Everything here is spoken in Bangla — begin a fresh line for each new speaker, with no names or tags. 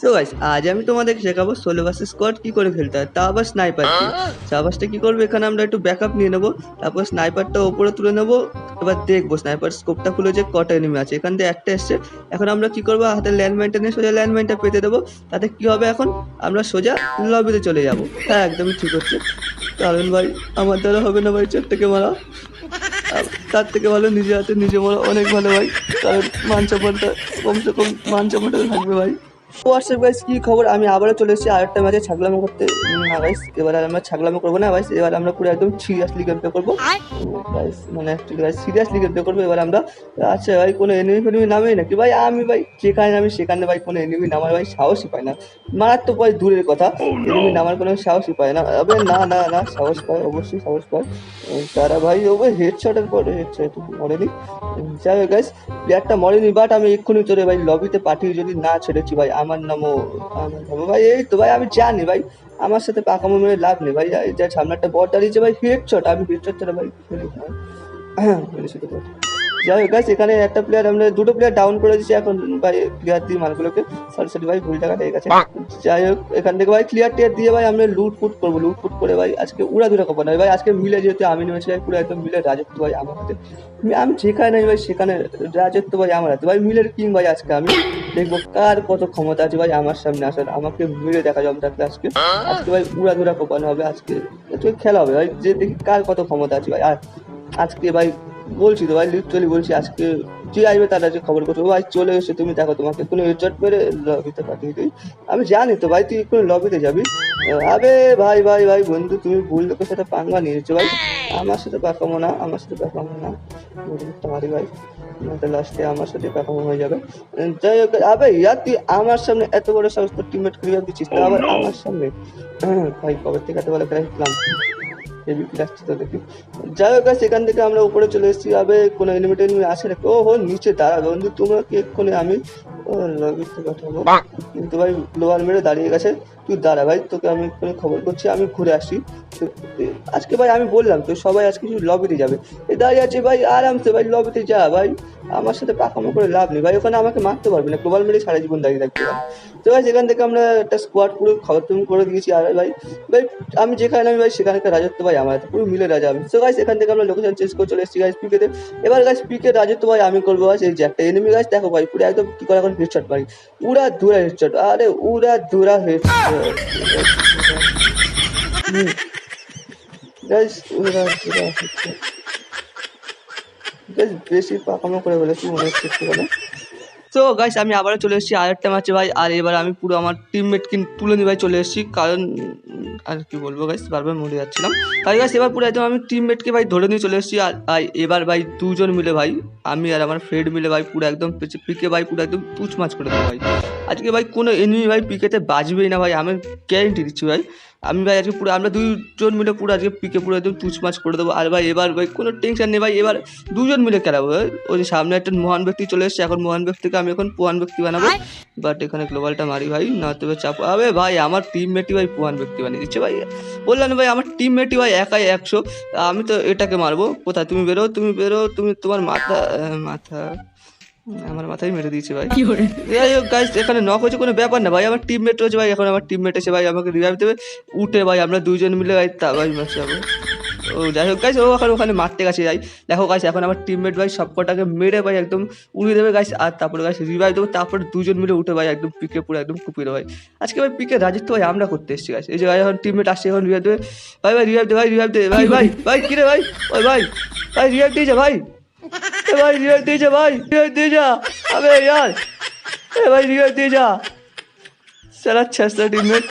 সো গাইস আজ আমি তোমাদের শেখাবো ষোলো ভার্সেস স্কোয়াড কি করে খেলতে হয়। তা আবার স্নাইপার দিয়ে সাবাসটা কি করব? এখানে আমরা একটু ব্যাকআপ নিয়ে নেব। তারপর স্নাইপারটা ওপরে তুলে নেব। এবার দেখব স্নাইপার স্কোপটা খুলে যে কটা এনিমি আছে। এখান থেকে একটা এসছে। এখন আমরা কি করব? হাতে ল্যান্ডমাইনটা নিয়ে সোজা ল্যান্ডমাইনটা পেতে দেবো। তাতে কি হবে এখন? আমরা সোজা লবিতে চলে যাব। হ্যাঁ একদমই ঠিক হচ্ছে। কারণ ভাই, আমার দ্বারা হবে না ভাই চারটাকে মারা। তার থেকে ভালো নিজে হাতে নিজে মারা অনেক ভালো ভাই। কারণ মান কমসে কম মান থাকবে ভাই। হোয়াটসঅ্যাপ গাইস কি খবর? আমি আবারও চলে এসেছি আরেকটা ম্যাচে ছাগলামো করতে। না গাইস এবার আমরা ছাগলামো করব না গাইস এবার আমরা পুরো একদম সিরিয়াসলি গেমটা করব। গাইস মানে actually guys seriously game play করব এবার আমরা। আচ্ছা ভাই কোনো এনিমি ফেনিমি নামেই নাকি? ভাই আমি ভাই যেখানে নামি সেখানে ভাই কোনো এনিমি নামার ভাই সাহসই পায় না। মারাত্মক ভাই দূরের কথা। এনিমি নামার কোনো সাহসই পায় না। আবে না না না সাহস পায় অবশ্যই সাহস পায়। তারা ভাই ও ভাই হেডশটের পরে হেডশট মরেনি। যাই হোক গাইস প্লেয়ারটা মরেনি বাট আমি এক্ষুনি তোরে ভাই লবিতে পাঠিয়ে যদি না ছেড়েছি ভাই আমার নামও আমার নামও। ভাই এই তো ভাই আমি জানি ভাই আমার সাথে পাকামো মেরে লাভ নেই ভাই। যা সামনে একটা বর দাঁড়িয়েছে ভাই চট আমি হেডশট ছাড়া ভাই bot। যাই হোক গাইস এখানে একটা প্লেয়ার আমরা দুটো প্লেয়ার ডাউন করে দিচ্ছি এখন ভাই ক্লিয়ার দিই মালগুলোকে। সরি সরি ভাই ভুল টাকা গেছে। যাই হোক এখান থেকে ভাই ক্লিয়ার টিয়ার দিয়ে ভাই আমরা লুট ফুট করব। লুট ফুট করে ভাই আজকে উড়া দুরা কপানো ভাই আজকে মিলে যেহেতু আমি ভাই পুরো একদম মিলে রাজত্ব ভাই আমার হাতে। আমি- যেখানে নাই ভাই সেখানে রাজত্ব ভাই আমার হাতে। ভাই মিলের কিং ভাই আজকে আমি দেখব কার কত ক্ষমতা আছে ভাই আমার সামনে আসার। আমাকে মিলে দেখা যাবে থাকলে আজকে আজকে ভাই উড়া দুরা কোপানো হবে আজকে। আজকে খেলা হবে ভাই যে দেখি কার কত ক্ষমতা আছে ভাই। আর আজকে ভাই বলছি তো ভাই লিটারালি বলছি আজকে যে আসবে তার আজকে খবর করছ। ভাই চলে এসে তুমি দেখো তোমাকে। কোনো হেডশট মেরে লবিতে পাঠিয়ে দিই। আমি জানি তো ভাই তুই কোনো লবিতে যাবি? আবে ভাই ভাই ভাই বন্ধু তুমি ভুল লোকের সাথে পাঙ্গা নিয়েছো ভাই। আমার সাথে পাকামো না আমার সাথে পাকামো না। তোমারই ভাই নয়তো লাস্টে আমার সাথে পাকামো হয়ে যাবে। যাই হোক আবে ইয়ার তুই আমার সামনে এত বড় সাহস তোর টিমমেট ক্লিয়ার দিচ্ছিস? আবার আমার সামনে? হ্যাঁ, ভাই কবে থেকে এত বড় খেলা খেললাম হেভি লাগছে তো দেখি। যাই হোক সেখান থেকে আমরা উপরে চলে এসেছি। আবে কোনো এনিমি টেনিমি আসে নাকি ও হো নিচে দাঁড়া বন্ধু তোমরা কি এক্ষুনি আমি লবিতে পাঠাবো। কিন্তু ভাই লোয়ার মেরে দাঁড়িয়ে গেছে। তুই দাঁড়া ভাই তোকে আমি এক্ষুনি খবর করছি আমি ঘুরে আসি তো- আজকে ভাই আমি বললাম তো সবাই আজকে লবিতে যাবে। এই দাঁড়িয়ে আছে ভাই আরামসে ভাই লবিতে যা ভাই। আমার সাথে পাকামো করে লাভ নেই ভাই ওখানে আমাকে মারতে পারবি না। গ্লোবাল মেরে সারা জীবন দাঁড়িয়ে থাকতে পারবে তো ভাই সেখান থেকে আমরা একটা স্কোয়াড পুরো খবর তুমি করে দিয়েছি আর ভাই। ভাই আমি যেখানে আমি ভাই, সেখানকার রাজত্ব ভাই আমার পুরো মিলে রাজা আমি। তো গাইস এখান থেকে আমরা লোকেশন চেঞ্জ করে চলে এসেছি গাইস পিকেতে এবার গাইস পিকে রাজত্ব ভাই, আমি করব গাইস এই যে একটা এনিমি গাছ দেখো ভাই, পুরো একদম কি করে এখন হেডশট মারি। উড়া ধুরা হেডশট আরে উড়া ধুরা হেডশট বেশি পাকামো করে বলেছি, মনে হচ্ছে তো গাইস আমি আবারও চলে এসেছি আরেকটা ম্যাচে ভাই, আর এবার আমি পুরো আমার টিমমেটকে তুলে নিয়ে ভাই চলে এসেছি, কারণ আর কি বলব গাইস বারবার মরে যাচ্ছিলাম। তাই গাইস এবার পুরো একদম আমি টিমমেটকে ভাই ধরে নিয়ে চলে এসেছি, আর এবার ভাই দুজন মিলে ভাই, আমি আর আমার ফ্রেন্ড মিলে ভাই পুরো একদম পিকে ভাই পুরো একদম পুচ মাছ করে দেবো ভাই। আজকে ভাই কোনো এনিমি ভাই পিকেতে বাজবেই না ভাই আমি গ্যারেন্টি দিচ্ছি ভাই। আমি ভাই আজকে পুরো আমরা দুজন মিলে পুরো আজকে পিকে পুরো একদম তুচ মাছ করে দেবো। আর ভাই এবার ভাই কোনো টেনশন নেই ভাই এবার দুজন মিলে খেলাবো ভাই। ওই যে সামনে একটা মহান ব্যক্তি চলে এসেছে এখন মহান ব্যক্তিকে আমি এখন পোহান ব্যক্তি বানাবো। বাট এখানে গ্লোবালটা মারি ভাই না তবে চাপ। আবে ভাই আমার টিমমেটই ভাই পোহান ব্যক্তি বানিয়ে দিচ্ছে ভাই। বললাম ভাই আমার টিমমেটই ভাই একাই একশো। আমি তো এটাকে মারবো। কোথায়? তুমি বেরো তুমি বেরো তুমি তোমার মাথা মাথা। আমার মাথায় মেরে দিয়েছে ভাই। যাই হোক গাইস এখানে নক হচ্ছে কোনো ব্যাপার না ভাই। আমার টিমমেট রয়েছে ভাই এখন আমার টিমমেট এসে ভাই আমাকে রিভাইভ দেবে। উঠে ভাই আমরা দুইজন মিলে ভাই তা ভাই মাসে যাব ও যাই হোক গাইস ও এখন ওখানে মারতে গেছে যাই দেখো গাইস এখন আমার টিমমেট ভাই সব কটাকে মেরে ভাই একদম উড়িয়ে দেবে গাইস আর তারপরে গাইস রিভাইভ দেবো। তারপর দুজন মিলে উঠে ভাই একদম পিকে পুরো একদম কুপিয়ে ভাই। আজকে ভাই পিকে রাজত্ব ভাই আমরা করতে এসেছি গাইস এই যে ভাই এখন টিমমেট আসছে এখন রিভাইভ দেবে। ভাই ভাই রিভাইভ দে ভাই রিভাইভ দে। ভাই ভাই ভাই কিরে? ভাই ওই ভাই ভাই রিভাইভ দিয়েছে ভাই। এ ভাই রিভাইভ দিয়েছে ভাই রিভাইভ দিয়ে যা আবে यार এ ভাই রিভাইভ দিয়ে যা সারা ছ্যাসটা টিমমেট